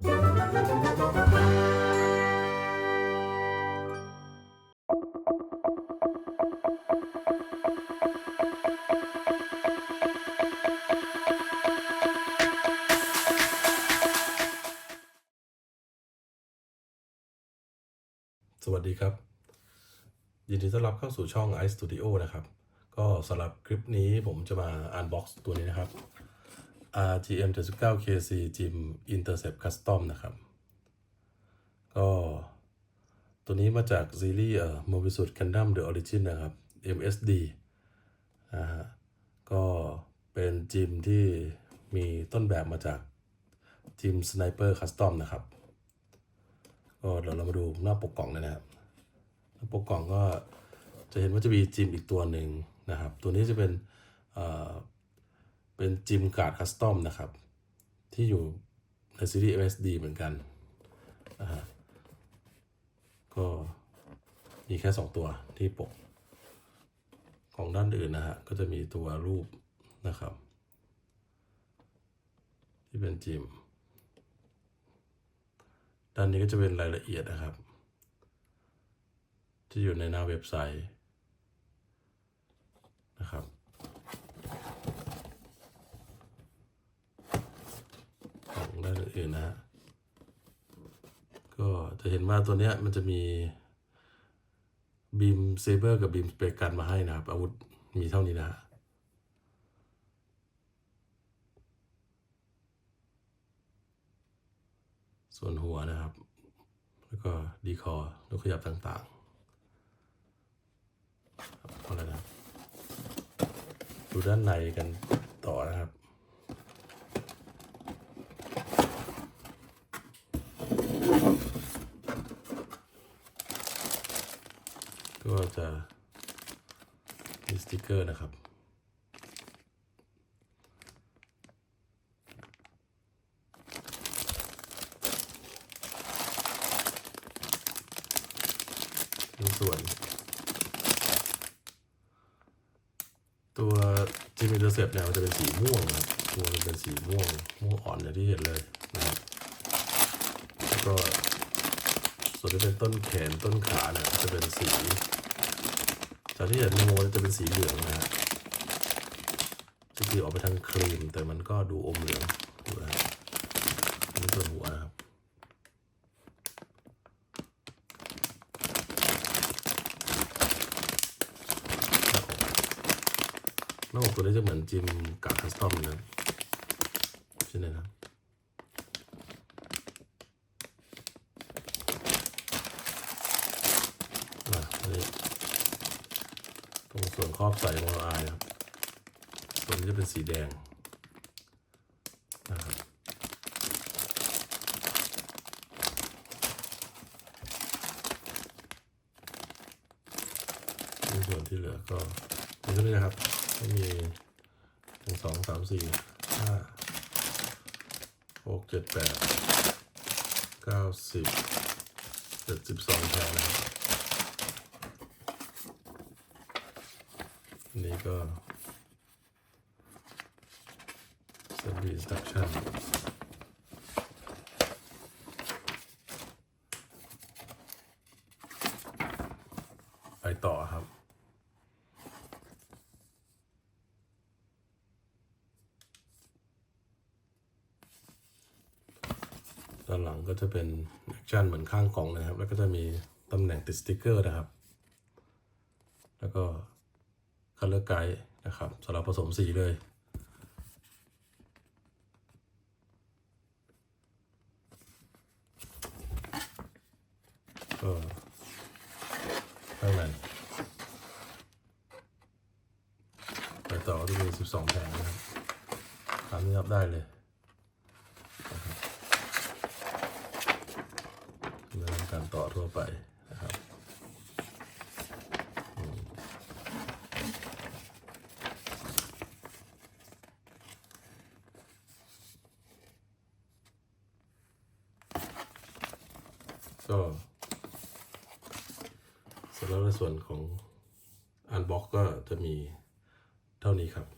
สวัสดีครับ ยินดีต้อนรับเข้าสู่ช่อง i Studio นะครับ ก็สำหรับคลิปนี้ผมจะมาอันบ็อกซ์ตัวนี้นะครับ RGM 79 KC Gym Intercept Custom นะครับ ก็ตัวนี้มาจากซีรีส์เอ่อ Mobisud Gundam The Origin นะครับ MSD นะฮะก็เป็นจิมที่มีต้นแบบมาจากจิม Sniper Custom นะครับ ก็เดี๋ยวเรามาดูหน้าปกกล่องเลยนะครับ หน้าปกกล่องก็จะเห็นว่าจะมีจิมอีกตัวหนึ่งนะครับ ตัวนี้จะเป็นเอ่อ เป็นจิมการ์ดคัสตอมนะครับ ที่อยู่ในซีรีส์ MSD เหมือนกันนะฮะก็มีแค่ 2 ตัวที่ปก ของด้านอื่นนะฮะ ก็จะมีตัวรูปนะครับ ที่เป็นจิม ด้านนี้ก็จะเป็นรายละเอียดนะครับ ที่อยู่ในหน้าเว็บไซต์นะครับ ของด้านอื่นนะฮะก็จะเห็นว่าตัวเนี้ยมันจะมีบีมเซเบอร์กับบีมสเปกันมาให้นะครับ อาวุธมีเท่านี้นะฮะส่วนหัวนะครับ แล้วก็ดีคอร์ลูกขยับต่างๆพอแล้วนะดูด้านในกันต่อนะครับ ก็จะมีสติกเกอร์นะครับ ส่วน ตัวจิมอิเตอร์เซปเนี่ยมันจะเป็นสีม่วงนะครับตัวมันเป็นสีม่วง ม่วงอ่อนอย่างที่เห็นเลยนะครับแล้วก็ ส่วนที่เป็นต้นแขนต้นขาเนี่ยจะเป็นสีจากที่เห็นในโมจะเป็นสีเหลืองนะฮะจะคือออกไปทางครีม แต่มันก็ดูอมเหลืองดูนะนี่ส่วนหัวนะครับหน้าอกตัวนี้จะเหมือนจิมกับคัสตอมนะใช่ไหมครับอะอันนี้ ตรงส่วนครอบใส่โมโนไอครับส่วนี้จะเป็นสีแดงนะครับส่วนที่เหลือก็เป็นเท่านี้นะครับไม่มีหนึ่งสองสามสี่ห้าหกเจ็ดแปดเก้าสิบเจ็ดสิบสองแถวนะครับ อันนี้ก็ assembly instruction ไปต่อครับด้านหลังก็จะเป็นแอคชั่นเหมือนข้างกล่องนะครับ แล้วก็จะมีตำแหน่งติดสติกเกอร์นะครับ แล้วก็ คัลเลอร์ไกด์นะครับสำหรับผสมสีเลย ก็ข้างในไปต่อก็จะมี12แผงนะครับตามนี้รับได้เลยนะครับดำเนินการต่อทั่วไปนะครับอืม ก็สำหรับในส่วนของอันบ็อกก็จะมีเท่านี้ครับ